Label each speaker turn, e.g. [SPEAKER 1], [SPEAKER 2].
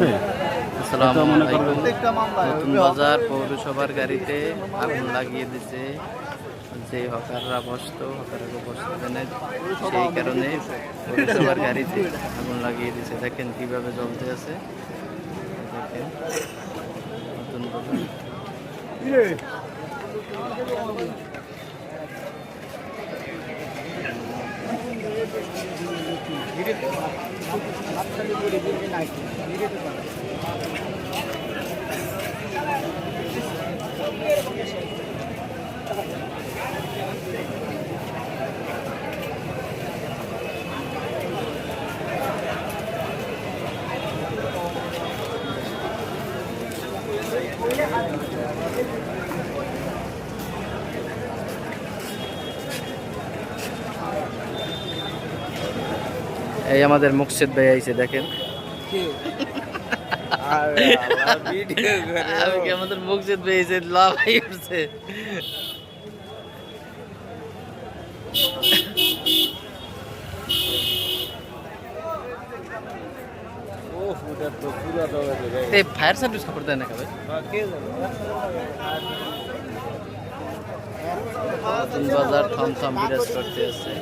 [SPEAKER 1] আছে?
[SPEAKER 2] নতুন বাজার পৌরসভার গাড়িতে আগুন লাগিয়ে দিছে যে হকাররা বসতো হকাররা বসতে সেই কারণে পৌরসভার গাড়িতে আগুন লাগিয়ে দিছে দেখেন কীভাবে জ্বলতে আছে। দেখেন নতুন বাজার। এই আমাদের মুকসেদ ভাই আইছে দেখেন আমি কি আমাদের মুকসেদ ভাই আইছে লাভ হয়ে উঠছে এই ফায়ার সার্ভিস খবর দেয় না কবে নতুন বাজার থমথম বিরাজ করতে আছে